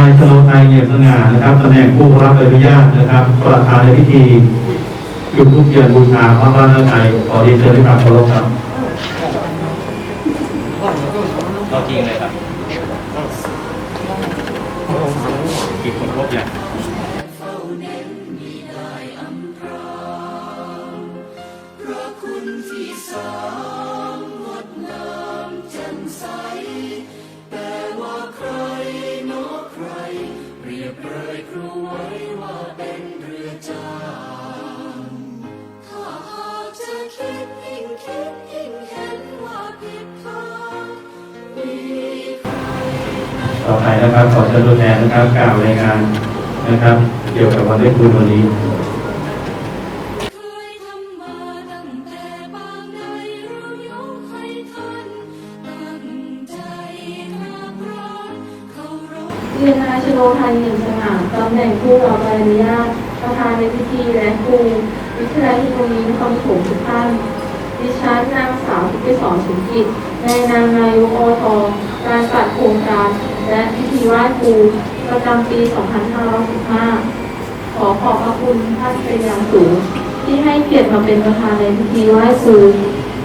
นายชโลไทยเงียบสง่านะครับตำแหน่งผู้รับอนุญาตนะครับ ประธานในพิธีจุดทุกเทียนบูชาพระพระนไทยขอเรียนเชิญด้วยความเคารพครับ เราจริงเลยครับ ต่อไปนะครับขอเชิญตัวแทนนะครับกล่าวรายงานนะครับ เกี่ยวกับวันได้คุณวันนี้เยทำมาตั้งแต่างใดเรายกให้ท่านตั้งใจนักร้องเคารพเรียนนายชโลไทยเงินสง่าตำแหน่งผู้รับใบอนุญาตประธานในพิธีและครูวิทยาลัยเทคโนโลยีนครปฐมทุกท่านดิฉันนางสาวทิพย์สอนสุกิจในนามนายกอทอการจัดโครงการ และพิธีไหว้ครูประจำปี 2515ขอขอบพระคุณท่านเป็นอย่างสูง ที่ให้เกียรติมาเป็นประธานในพิธีไหว้ครู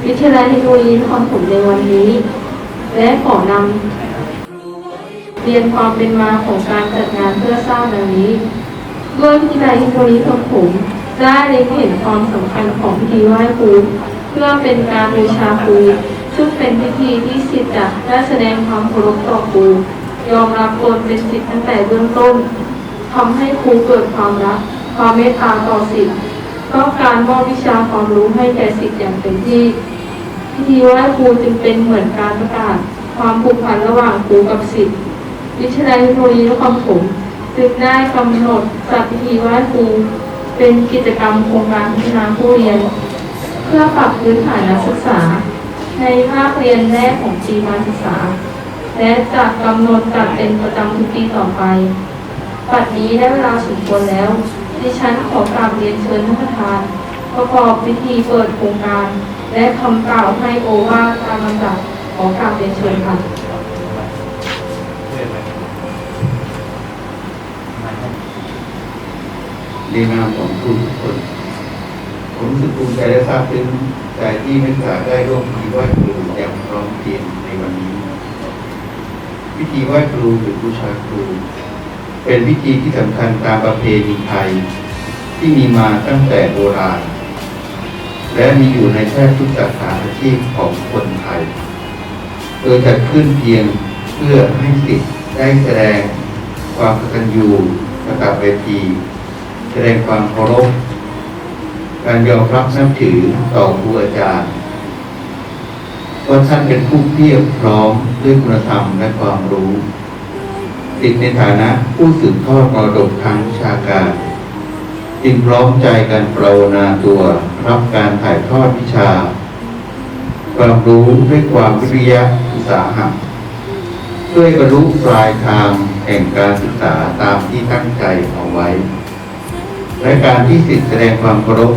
วิทยาลัยเทคโนโลยีนครปฐมในวันนี้ และขอนำเรียนความเป็นมาของการจัดงานเพื่อสร้างดังนี้ด้วยพิธีใดที่โมลิของผมได้เล็งเห็นความสำคัญของพิธีไหว้ครูเพื่อเป็นการบูชาครูซึ่งเป็นพิธีที่ศิษย์จะได้แสดงความเคารพต่อครู ยอมรับตนเป็นศิษย์ตั้งแต่เบื้องต้นทำให้ครูเกิดความรัก ความเมตตาต่อศิษย์ต้องการมอบวิชาความรู้ให้แก่ศิษย์อย่างเต็มที่ พิธีไหว้ครูจึงเป็นเหมือนการประกาศ ความผูกพันระหว่างครูกับศิษย์วิทยาลัยเทคโนโลยีนครปฐมจึงได้กำหนดจัดพิธีไหว้ครูเป็นกิจกรรมโครงการพัฒนาผู้เรียน เพื่อปรับพื้นฐานนักศึกษา ในภาคเรียนแรกของปีการศึกษา และจะกำหนดจัดเป็นประจำทุกปีต่อไป ปัจนี้ได้เวลาสมควรแล้ว ดิฉันขอกราบเรียนเชิญท่านประธาน ประกอบพิธีเปิดโครงการ และคำกล่าวให้โอวาทตามลำดับขอกราบเรียนเชิญค่ะในนามของครูทุกคนผมรู้สึกภูมิใจและซาบซึ้งใจที่นักศึกษาได้ร่วมพิธีไหว้ครูอย่างพร้อมเพรียงในวันนี้ พิธีไหว้ครูหรือบูชาครู เป็นพิธีที่สำคัญตามประเพณีไทย ที่มีมาตั้งแต่โบราณ และมีอยู่ในแทบทุกสาขาอาชีพของคนไทยโดยจัดขึ้นเพียงเพื่อให้สิทธิ์ได้แสดงความกตัญญูกตเวทีแสดงความเคารพการยอมรับนับถือต่อครูอาจารย์ ว่าท่านเป็นผู้เพียบพร้อมด้วยคุณธรรมและความรู้ติดในฐานะผู้สืบทอดมรดกทางวิชาการจึงพร้อมใจกันปรานาตัวรับการถ่ายทอดวิชา ความรู้ด้วยความวิริยะอุตสาหะเพื่อบรรลุปลายทางแห่งการศึกษาตามที่ตั้งใจเอาไว้ และการที่สิทธิแสดงความเคารพ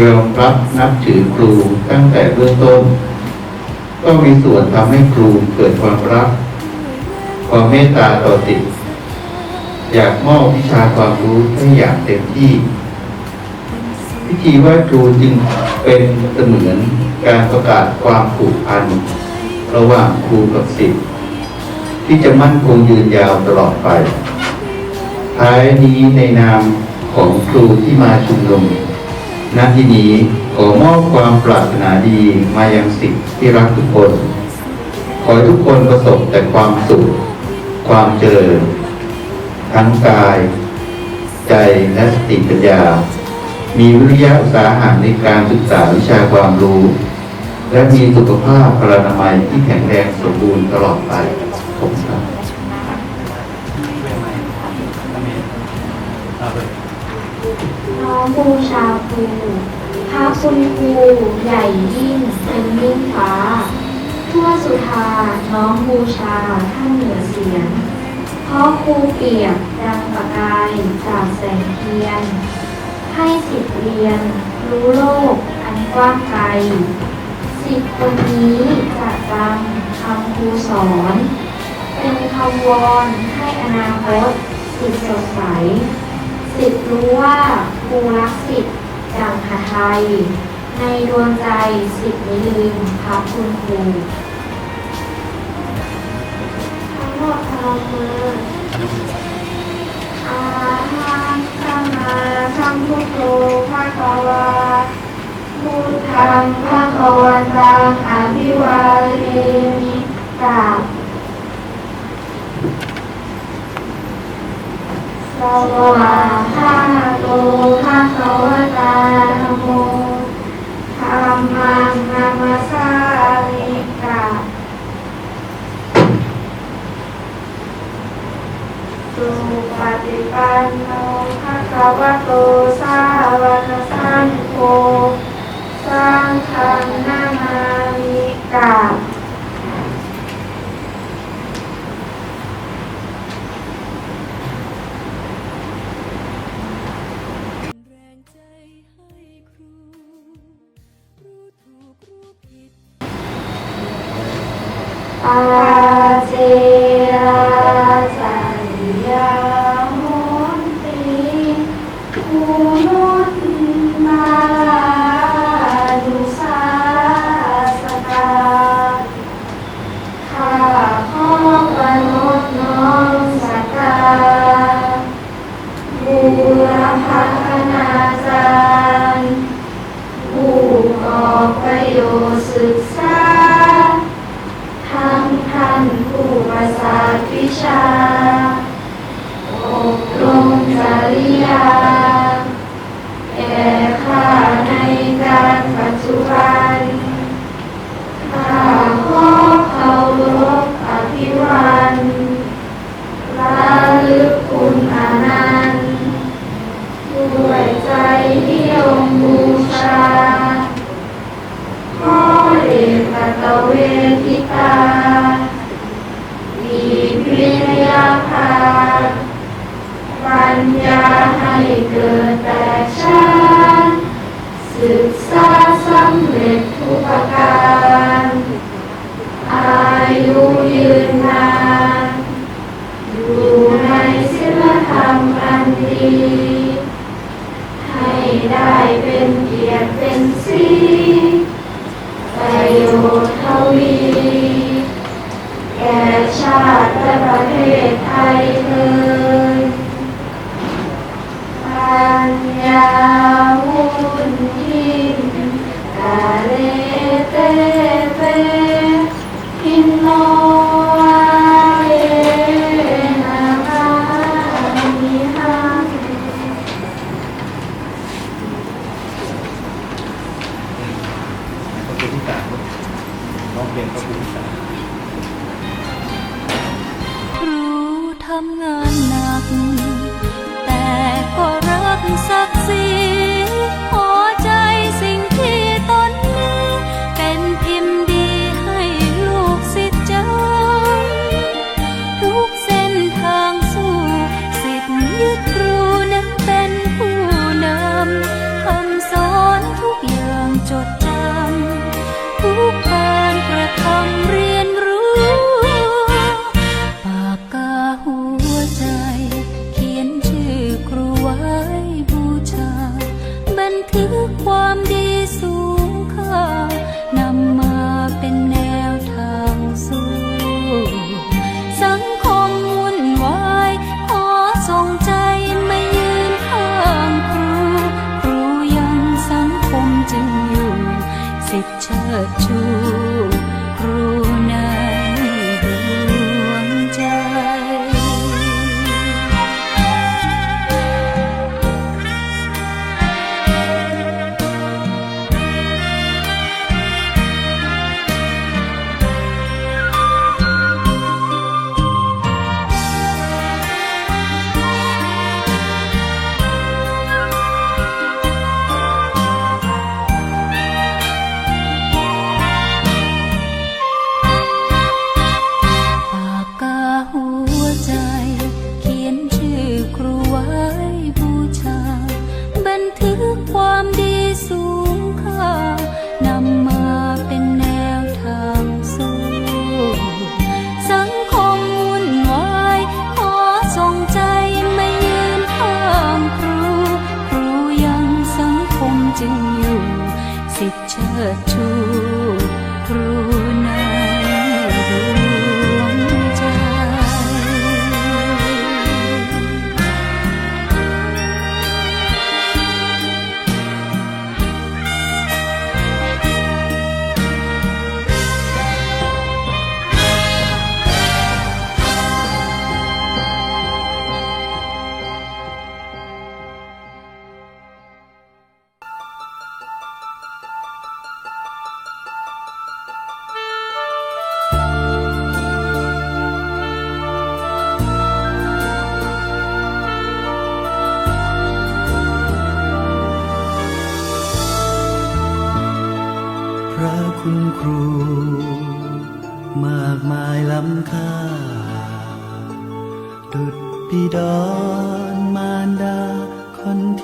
ยอมรับนับถือครูตั้งแต่เบื้องต้น ก็มีส่วนทำให้ครูเกิดความรัก ความเมตตาต่อสิทธิ์อยากมอบวิชาความรู้ให้อย่างเต็มที่ พิธีไหว้ครูจึงเป็นเสมือนการประกาศความผูกพัน ระหว่างครูกับศิษย์ที่จะมั่นคงยืนยาวตลอดไป ท้ายนี้ในนามของครูที่มาชุมนุมณที่นี้ ขอมอบความปรารถนาดีมายังสิทธิ์ที่รักทุกคน ขอให้ทุกคนประสบแต่ความสุข ความเจริญ ทั้งกาย ใจและสติปัญญา มีวิริยะอุตสาหะในการศึกษาวิชาความรู้ และมีสุขภาพพลานามัยที่แข็งแรงสมบูรณ์ตลอดไปขอบคุณครับน้องบูชาครู้าคุณครูใหญ่ยิ่งเป็นยิ่งฟ้า ทั่วสุธาน้องบูชาท่านเหนือเสียง เพราะครูเปียกดังประกายจากแสงเทียน ให้สิทธิเรียน รู้โลกอันกว้างไกล สิทธิคนนี้จะจำคำครูสอน เป็นคำวอนให้อนาคตสิทธิสดใส สิทธิรู้ว่าครูรักสิทธิ ดังหาไทย ในดวงใจสิบไม่ลืมพับคุณครูทั้งหมดพนมมืออาหางสัมมาสัมพุทโธพระกวาพุทธังพระกวันตังอภิวาเรมิกาบ สวาคาตภะคะตาธโมธรรมัมาสาริกาสุปฏิปันโนภะคะวะโตสาวกสังโฆสร้งคันนามิกา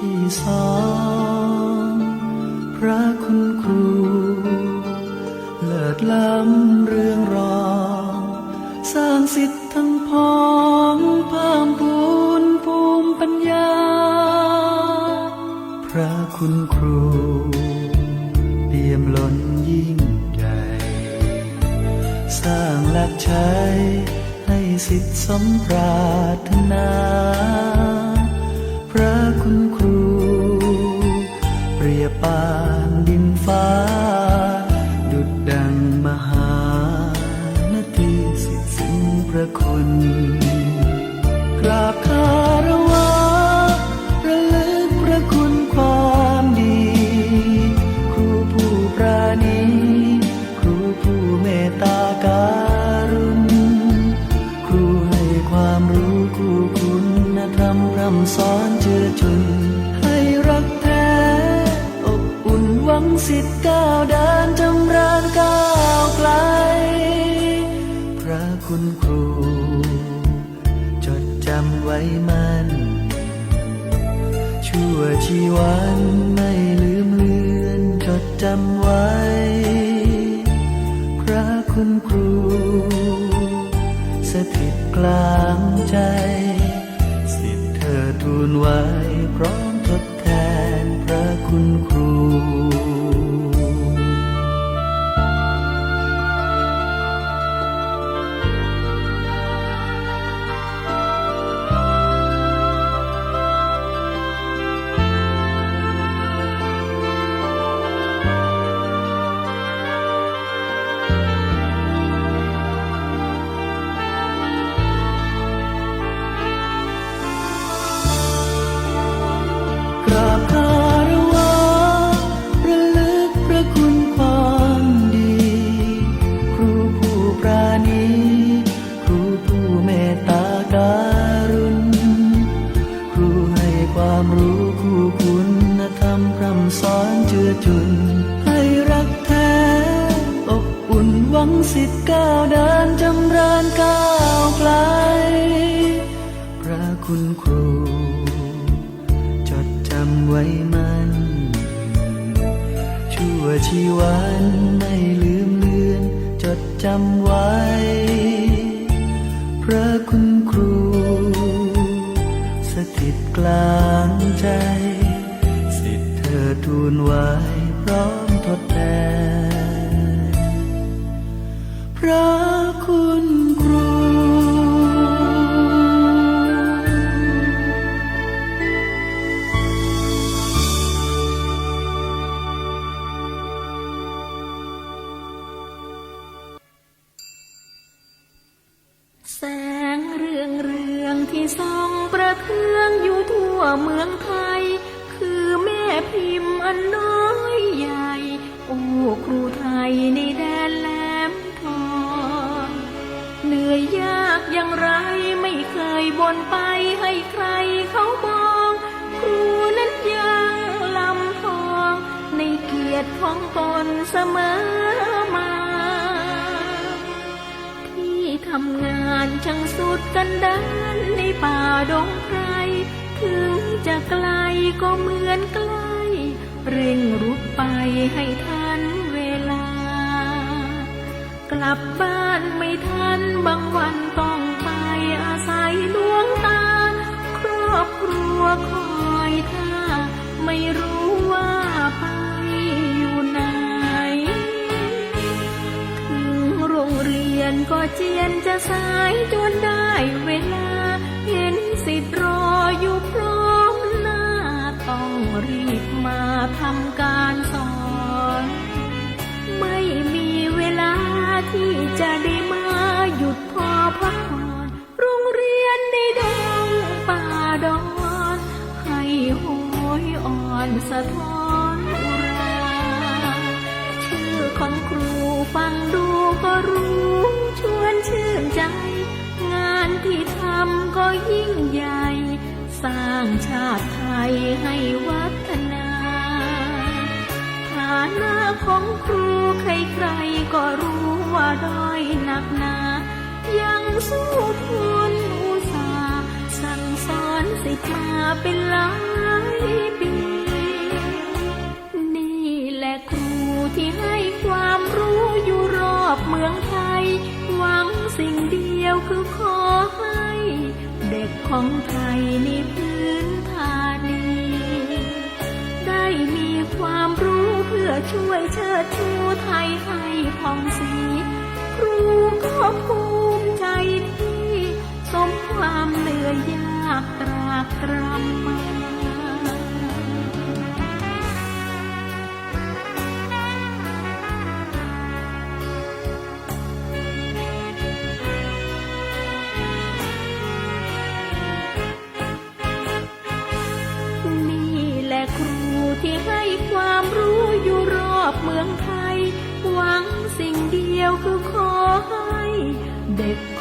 ที่สองพระคุณครู เลิศล้ำเรื่องรองสร้างสิทธิ์ทั้งพ้องเพิ่มพูนภูมิปัญญา พระคุณครูเปี่ยมล้นยิ่งใหญ่สร้างหลักใช้ให้สิทธิสมปรารถนา ชั่ว วชีวันไม่ลืมเลือน จดจำไว้ พระคุณครู สถิตกลางใจ สิทธิ์เธอทูลไว้พร้อมทดแทนพระ เหนื่อยยากอย่างไรไม่เคยบ่นไปให้ใครเขามอง ครูนั้นยังลำทอง ในเกียรติของตนเสมอมา ที่ทำงานช่างสุดกันดานในป่าดงไพรถึงจะไกลก็เหมือนใกล้ เร่งรุดไปให้ทัน ลับบ้านไม่ทันบางวันต้องไปอาศัยดวงตา ครอบครัวคอยท่า ไม่รู้ว่าไปอยู่ไหน ถึงโรงเรียนก็เจียนจะสายจนได้เวลา เห็นสิทธิ์รออยู่พร้อมหน้า ต้องรีบมาทำกา จะได้มาหยุดพอพักผ่อนโรงเรียนในดงป่าดอน ให้โหยอ่อนสะท้อนอุราชื่อของครูฟังดูก็รู้ชวนชื่นใจ งานที่ทำก็ยิ่งใหญ่ สร้างชาติไทยให้วัฒนาฐานะของครูใครๆก็รู้ ว่าด้อยหนักหนา ยังสู้ทนอุตสาห์สั่งสอนสิทธิ์มาเป็นหลายปี นี่แหละครูที่ให้ความรู้อยู่รอบเมืองไทย หวังสิ่งเดียวคือขอให้ เด็กของไทยในพื้นฐานนี้ได้มีความรู้เพื่อช่วยเชิดชูไทยให้ผ่องศรี ครูก็ภูมิใจที่ สมความเหนื่อยยากตรากตรำมา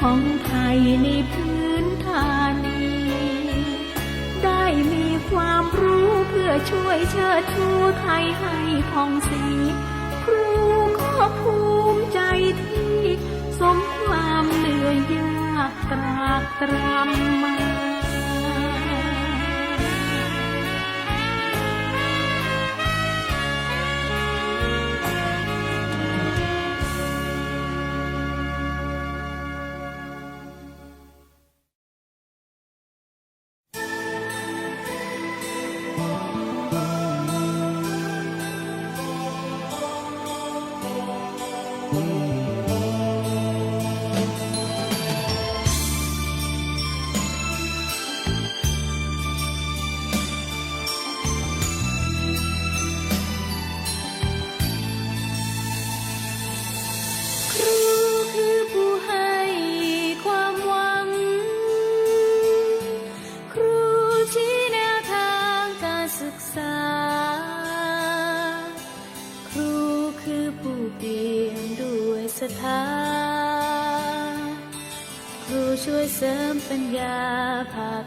ของไทยในพื้นฐานี้ได้มีความรู้เพื่อช่วยเชิดชูไทยให้ผ่องสีครูก็ภูมิใจที่ สมความเหนื่อยยากตรากตรำมาา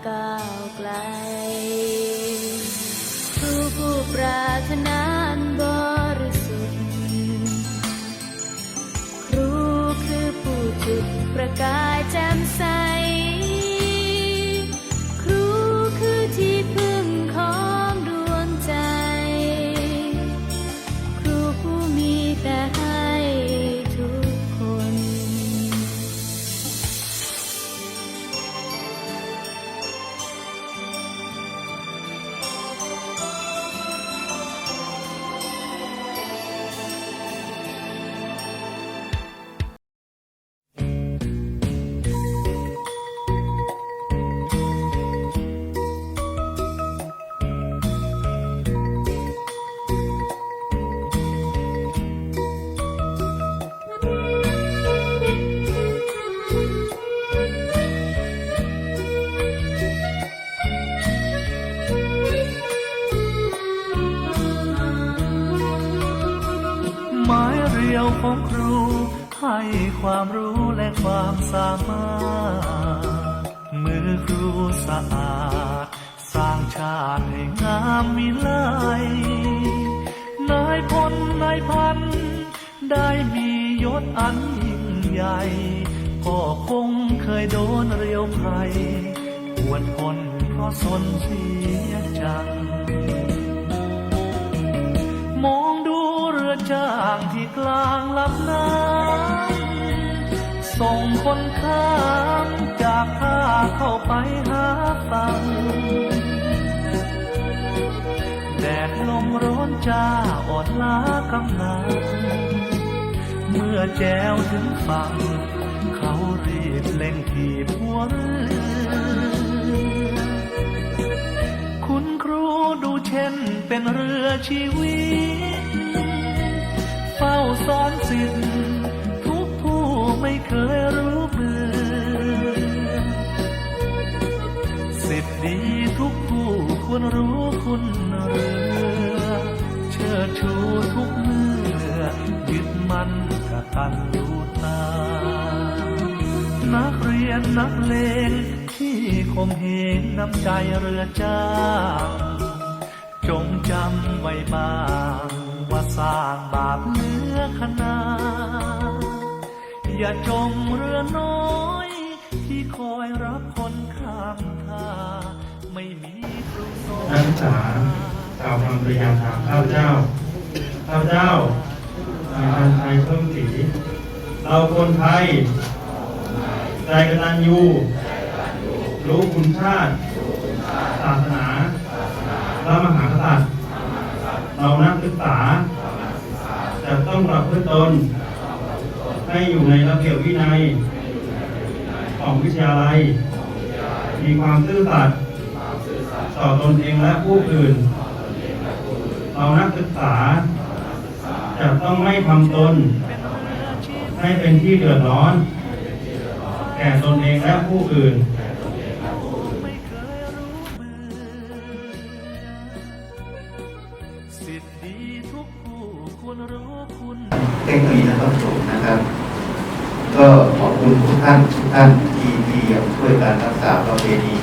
างชาติให้งามมีไลยนายพลนายพัน ได้มียศอันยิ่งใหญ่ก็คงเคยโดนเรียวไพรปวดคนเพราะสนเสียจัง มองดูเรือจ้างที่กลางลำน้ำส่งคนข้ามจากท่าเข้าไปหาฝั่ง ดลมร้อนจ้าอ่อนล้ากำลัง เมื่อแจวถึงฝั่ง เขารีบเล่งทีบหัวเรือคุณครูดูเช่นเป็นเรือชีวิต เฝ้าสอนสิทธิ์ทุกผู้ไม่เคยรู้เบื่อสิทธิ์ดีทุกผู้ควรรู้คุณเรือ ตัญญูตา นักเรียนนักเลงที่คมเหงน้ำใจเรือจ้างจงจำไว้บ้างว่าสร้างบาปเหลือขนาอย่าจมเรือน้อย ที่คอยรับคนข้ามท่าไม่มีครูสอนนักศึกษาชาวความพยายามถามข้าเจ้าข้าเจ้า นายพันชัยเพิ่มศรีเราคนไทย ใจกตัญญูรู้คุณชาติ ศาสนาพระมหากษัตริย์เรานักศึกษา จะต้องประพฤติตน ให้อยู่ในระเบียบวินัย ของวิทยาลัย มีความซื่อสัตย์ต่อตนเองและผู้อื่น เรานักศึกษา จะต้องไม่ทำตน ให้เป็นที่เดือดร้อน แก่ตนเองและผู้อื่นเอสิทธิ์ดีทุกผู้ควรรู้คุณเทคโนโลยีนะครับผมนะครับ ก็ขอบคุณทุกท่านทุกท่านที่ที่ยังช่วยการรักษาประเพณี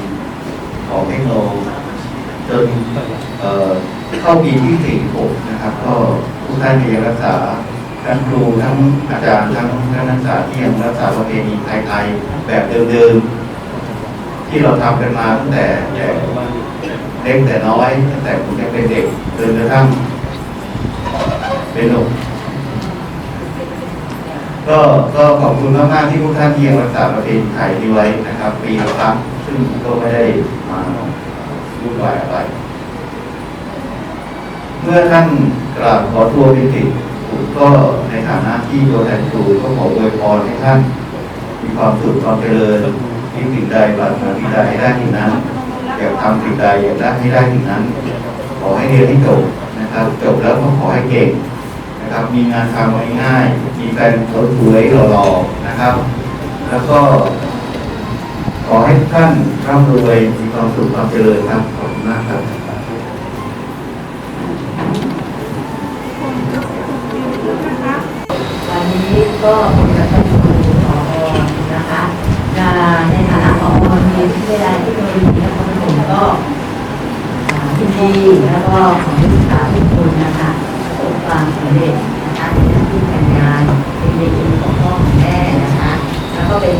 ของเทคโนโลยีจนเอ่อเข้าปีที่สี่หกนะครับ ก็ ทุกท่านยังรักษาทั้งครูทั้งอาจารย์ทั้งนักศึกษาที่ยังรักษาประเพณีไทยๆแบบเดิมๆที่เราทำกันมาตั้งแต่แต่เล็กแต่น้อยตั้งแต่ผมยังเป็นเด็กจนกระทั่งเป็นหนุ่มก็ก็ขอบคุณมากๆที่ทุกท่านที่ยังรักษาประเพณีไทยนี้ไว้นะครับ ปีละครั้งซึ่งก็ไม่ได้มาวุ่นวายอะไรเมื่อท่าน กราบขอทัววิกฤตก็ในฐานะที่ตัวแทนครูก็ขออวยพรให้ท่าน มีความสุขความเจริญที่สิ่งใดปรารถนาสิ่งใดให้ได้สิ่งนั้นอยากทำสิ่งใดอยากได้ให้ได้สิ่งนั้น ขอให้เรียนให้จบนะครับจบแล้วก็ขอให้เก่งนะครับ มีงานทำง่ายๆมีแฟนสวยๆหล่อๆนะครับ แล้วก็ขอให้ท่านร่ำรวยมีความสุขความเจริญครับขอบคุณมากครับ ก็ผมจะต้องคุณผอนะคะในฐานะผอมีวิทยาลัยเทคโนโลยีนครปฐมก็อ่ายินดีแล้วก็ของนักศึกษาทุกคนนะคะประสบความสำเร็จนะคะในหน้าที่การงานเป็นเด็กดีของพ่อของแม่นะคะ แล้วก็เป็น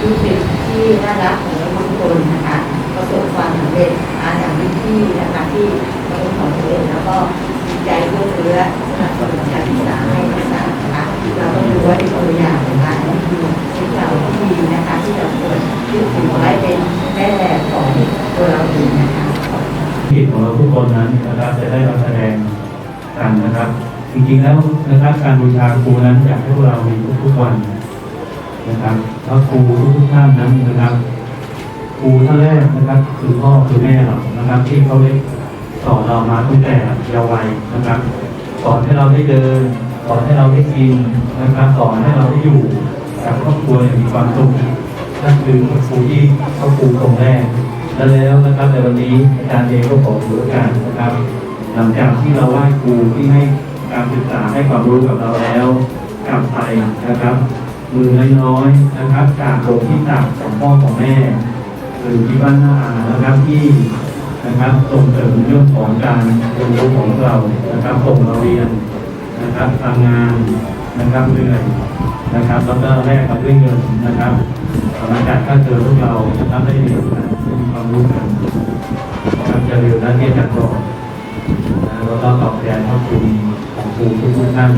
ลูกศิษย์ที่น่ารักของทุกคนนะคะประสบความสำเร็จอาอย่างที่นะคะที่ประสบความสำเร็จแล้วก็ดีใจร่วมเรือสนับสนุนการศึกษาให้ เราต้อว่าเป็นตัวอย่างนะคะนี่คือสิ่เราที่ดีนะคะที่เราควรยึดถือไว้เป็นแม่แบบของตัวเราเองนะคะกิจของเราทุกคนนั้นนะครับจะได้มาแสดงกันนะครับ จริงๆแล้วนะครับการบูชาครูนั้นอยากให้พวกเรามีทุกๆวันนะครับแล้วครูทุกๆท่านนั้นนะครับครูท่านแรกนะครับ คือพ่อคือแม่เรานะครับ ที่เขาได้สอนเรามาตั้งแต่เยาว์วัยนะครับสอนให้เราได้เดิน สอนให้เราได้กินนะครับสอนให้เราได้อยู่กับครอบครัวอย่างมีความสุขนั่นคือครูที่เขาครูตรงแรกและแล้วนะครับในวันนี้อาจารย์เองก็ขอถือโอกาสนะครับ หลังจากที่เราไหว้ครูที่ให้การศึกษาให้ความรู้กับเราแล้วกลับไปนะครับ มือน้อยๆนะครับจากโรงที่ตักของพ่อของแม่หรือที่บ้านหน้าอานะครับที่นะครับส่งเสริมเรื่องของการเรียนรู้ของเรานะครับส่งเราเรียน นะครับทำงานนะครับเหนื่อยนะครับแล้วก็แลกกับด้วยเงินนะครับหลังจากถ้าเจอพวกเรานะครับได้เรียนมีความรู้กันนะครับจะเรียนและเรียนกันก่อนแล้วก็ตอบแทนพระคุณของครูทุกท่าน